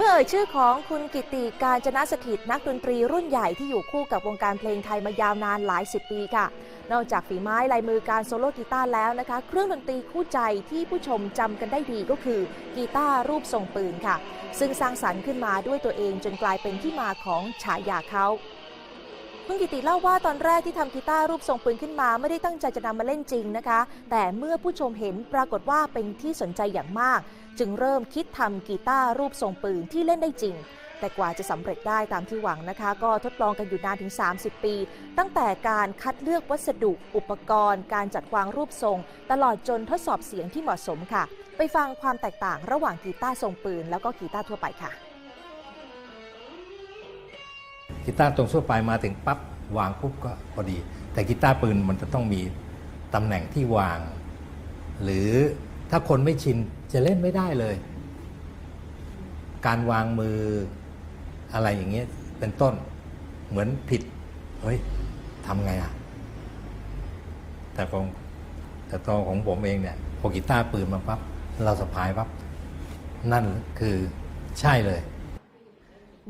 เมื่อเอ่ยชื่อของคุณกิติการจนะสถิตนักดนตรีรุ่นใหญ่ที่อยู่คู่กับวงการเพลงไทยมายาวนานหลายสิบปีค่ะ นอกจากฝีไม้ลายมือการโซโล่กีตาร์แล้วนะคะ เครื่องดนตรีคู่ใจที่ผู้ชมจำกันได้ดีก็คือกีตาร์รูปทรงปืนค่ะ ซึ่งสร้างสรรค์ขึ้นมาด้วยตัวเองจนกลายเป็นที่มาของฉายาเขา คุณกิติเล่าว่าตอนแรกที่ทำกีตาร์รูปทรงปืนขึ้นมา ไม่ได้ตั้งใจจะนำมาเล่นจริงนะคะ แต่เมื่อผู้ชมเห็นปรากฏว่าเป็นที่สนใจอย่างมาก จึงเริ่มคิดทำกีตาร์รูปทรงปืนที่เล่นได้จริง แต่กว่าจะสำเร็จได้ตามที่หวังนะคะ ก็ทดลองกันอยู่นานถึง 30 ปี ตั้งแต่การคัดเลือกวัสดุ อุปกรณ์ การจัดวางรูปทรง ตลอดจนทดสอบเสียงที่เหมาะสมค่ะ ไปฟังความแตกต่างระหว่างกีตาร์ทรงปืน แล้วก็กีตาร์ทั่วไปค่ะ กีตาร์ตรงทั่วไปมาถึงปั๊บวางปุ๊บก็พอดี แต่กีตาร์ปืนมันจะต้องมีตำแหน่งที่วาง หรือถ้าคนไม่ชินจะเล่นไม่ได้เลย การวางมืออะไรอย่างเงี้ยเป็นต้นเหมือนผิดเฮ้ยทำไงอะแต่ของแต่ตัวของผมเองเนี่ยพอกีตาร์ปืนมาปั๊บเราสะพายปั๊บนั่นคือใช่เลย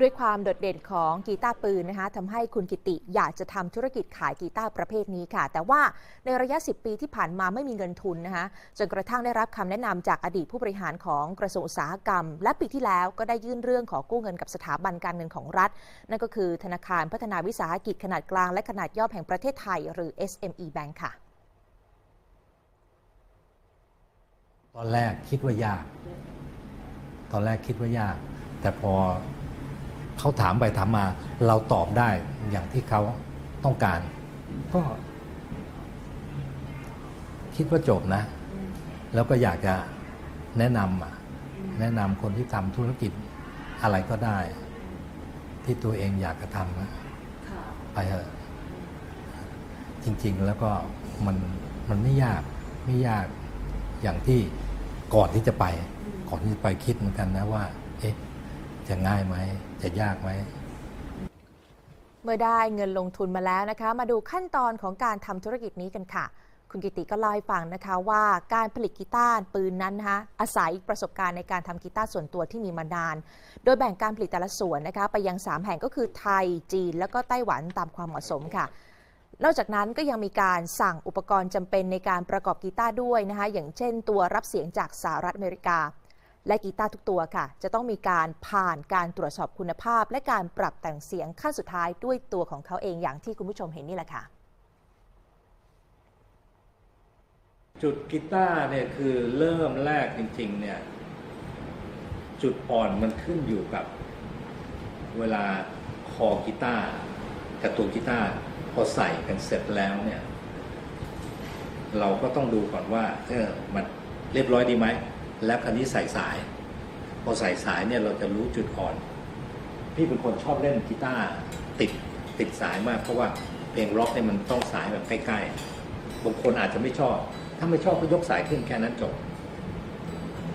ด้วยความโดดเด่นของกีตาร์ปืนนะคะทำให้คุณกิติอยากจะทำธุรกิจขายกีตาร์ประเภทนี้ค่ะ แต่ว่าในระยะ 10 ปีที่ผ่านมาไม่มีเงินทุนนะคะจนกระทั่งได้รับคำแนะนำจากอดีตผู้บริหารของกระทรวงอุตสาหกรรม และปีที่แล้วก็ได้ยื่นเรื่องขอกู้เงินกับสถาบันการเงินของรัฐ นั่นก็คือธนาคารพัฒนาวิสาหกิจขนาดกลางและขนาดย่อมแห่งประเทศไทย หรือ SME Bank ค่ะ ตอนแรกคิดว่ายาก ตอนแรกคิดว่ายาก แต่พอ เขาถามไปถามมา เราตอบได้อย่างที่เขาต้องการ ก็ คิดว่าจบนะ แล้วก็อยากจะแนะนำอะแนะนำคนที่ทำธุรกิจอะไรก็ได้ ที่ตัวเองอยากจะทำนะไปเถอะจริง ๆ แล้วก็มันมันไม่ยากไม่ยากอย่างที่ก่อนที่จะไป ก่อนที่จะไปคิดเหมือนกันนะว่า เอ๊ะ จะง่ายไหม จะยากไหม เมื่อได้เงินลงทุนมาแล้วนะคะ มาดูขั้นตอนของการทำธุรกิจนี้กันค่ะ คุณกิติก็เล่าให้ฟังนะคะว่าการผลิตกีตาร์ปืนนั้นนะคะอาศัยประสบการณ์ในการทำกีตาร์ส่วนตัวที่มีมานาน โดยแบ่งการผลิตแต่ละส่วนนะคะ ไปยัง 3 แห่งก็คือไทยจีน แล้วก็ไต้หวันตามความเหมาะสมค่ะนอกจากนั้นก็ยังมีการสั่งอุปกรณ์จำเป็นในการประกอบกีตาร์ด้วยนะคะ อย่างเช่นตัวรับเสียงจากสหรัฐอเมริกา และกีตาร์ทุกตัวค่ะ จะต้องมีการผ่านการตรวจสอบคุณภาพ และการปรับแต่งเสียงขั้นสุดท้ายด้วยตัวของเขาเองอย่างที่คุณผู้ชมเห็นนี่แหละค่ะ จุดกีตาร์เนี่ยคือเริ่มแรกจริง ๆ เนี่ย จุดอ่อนมันขึ้นอยู่กับ เวลาคอกีตาร์กับตัวกีตาร์พอใส่กันเสร็จแล้วเนี่ย เราก็ต้องดูก่อนว่า เออมันเรียบร้อยดีไหม แล้วคันนี้ใส่สาย พอใส่สายเนี่ยเราจะรู้จุดอ่อน พี่เป็นคนชอบเล่นกีตาร์ติดติดสายมาก เพราะว่าเพลงร็อกเนี่ยมันต้องสายแบบใกล้ๆบางคนอาจจะไม่ชอบ ถ้าไม่ชอบก็ยกสายขึ้นแค่นั้นจบ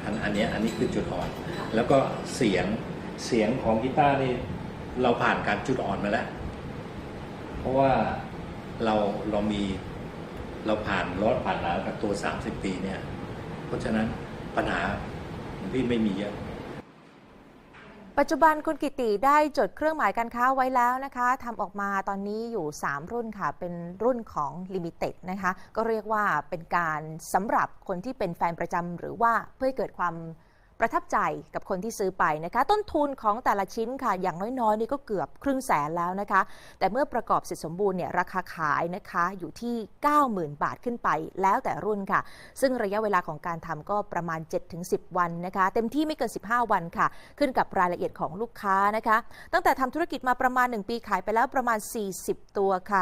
อันอันนี้อันนี้คือจุดอ่อน แล้วก็เสียงเสียงของกีตาร์นี่เราผ่านการจุดอ่อนมาแล้ว เพราะว่าเราเรามีเราผ่านร้อนผ่านหนาวกับตัว 30 ปีเนี่ย เพราะฉะนั้น ปัญหาของพี่ไม่มีเยอะ ปัจจุบันคุณกิติได้จดเครื่องหมายการค้าไว้แล้วนะคะทำออกมาตอนนี้อยู่ 3 รุ่นค่ะ เป็นรุ่นของ Limited นะคะ ก็เรียกว่าเป็นการสำหรับคนที่เป็นแฟนประจำหรือว่าเพื่อให้เกิดความ ประทับใจกับคนที่ซื้อไปนะคะ ต้นทุนของแต่ละชิ้นค่ะ อย่างน้อยๆนี่ก็เกือบครึ่งแสนแล้วนะคะ แต่เมื่อประกอบเสร็จสมบูรณ์เนี่ยราคาขายนะคะอยู่ที่ 90,000 บาทขึ้นไป แล้วแต่รุ่นค่ะ ซึ่งระยะเวลาของการทำก็ประมาณ 7-10 วันนะคะ เต็มที่ไม่เกิน 15 วันค่ะ ขึ้นกับรายละเอียดของลูกค้านะคะ ตั้งแต่ทำธุรกิจมาประมาณ 1 ปีขายไปแล้วประมาณ 40 ตัวค่ะ